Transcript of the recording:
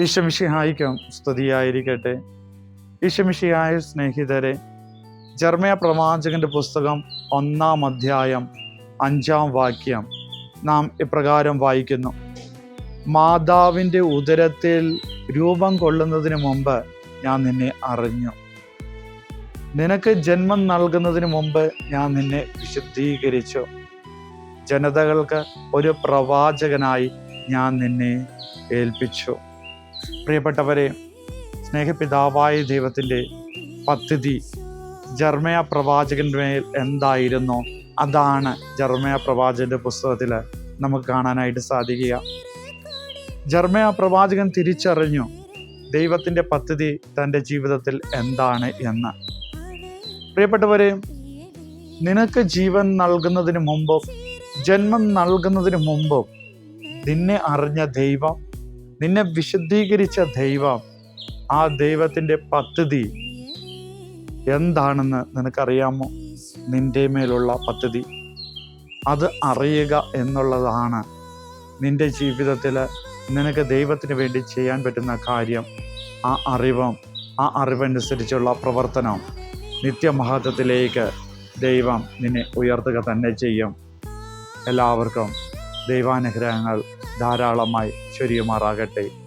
ഈശമിഷിഹായിക്കും സ്തുതിയായിരിക്കട്ടെ. ഈശമിഷിഹായ സ്നേഹിതരെ ജർമ്മയ പ്രവാചകന്റെ പുസ്തകം ഒന്നാം അധ്യായം അഞ്ചാം വാക്യം നാം ഇപ്രകാരം വായിക്കുന്നു. മാതാവിന്റെ ഉദരത്തിൽ രൂപം കൊള്ളുന്നതിന് മുമ്പ് ഞാൻ നിന്നെ അറിഞ്ഞു. നിനക്ക് ജന്മം നൽകുന്നതിന് മുമ്പ് ഞാൻ നിന്നെ വിശുദ്ധീകരിച്ചു. ജനതകൾക്ക് ഒരു പ്രവാചകനായി ഞാൻ നിന്നെ ഏൽപ്പിച്ചു. പ്രിയപ്പെട്ടവരെ സ്നേഹപിതാവായ ദൈവത്തിന്റെ പദ്ധതി ജർമ്മയ പ്രവാചകന്റെ മേൽ എന്തായിരുന്നോ? അതാണ് ജർമ്മയ പ്രവാചകന്റെ പുസ്തകത്തിൽ നമുക്ക് കാണാനായിട്ട് സാധിക്കുക. ജർമ്മയ പ്രവാചകൻ തിരിച്ചറിഞ്ഞു ദൈവത്തിന്റെ പദ്ധതി തന്റെ ജീവിതത്തിൽ എന്താണ് എന്ന്. പ്രിയപ്പെട്ടവരെ നിനക്ക് ജീവൻ നൽകുന്നതിന് മുമ്പും ജന്മം നൽകുന്നതിന് മുമ്പും നിന്നെ അറിഞ്ഞ ദൈവം നിന്നെ വിശുദ്ധീകരിച്ച ദൈവം ആ ദൈവത്തിന്റെ പദ്ധതി എന്താണെന്ന് നിനക്കറിയാമോ? നിന്റെ മേലുള്ള പദ്ധതി. അത് അറിയുക എന്നുള്ളതാണ് നിന്റെ ജീവിതത്തിൽ നിനക്ക് ദൈവത്തിന് വേണ്ടി ചെയ്യാൻ പറ്റുന്ന കാര്യം. ആ അറിവും ആ അറിവനുസരിച്ചുള്ള പ്രവർത്തനം നിത്യമഹത്വത്തിലേക്ക് ദൈവം നിന്നെ ഉയർത്തുക തന്നെ ചെയ്യും. എല്ലാവർക്കും ദൈവാനുഗ്രഹങ്ങൾ ധാരാളമായി ചൊരിയുമാറാകട്ടെ.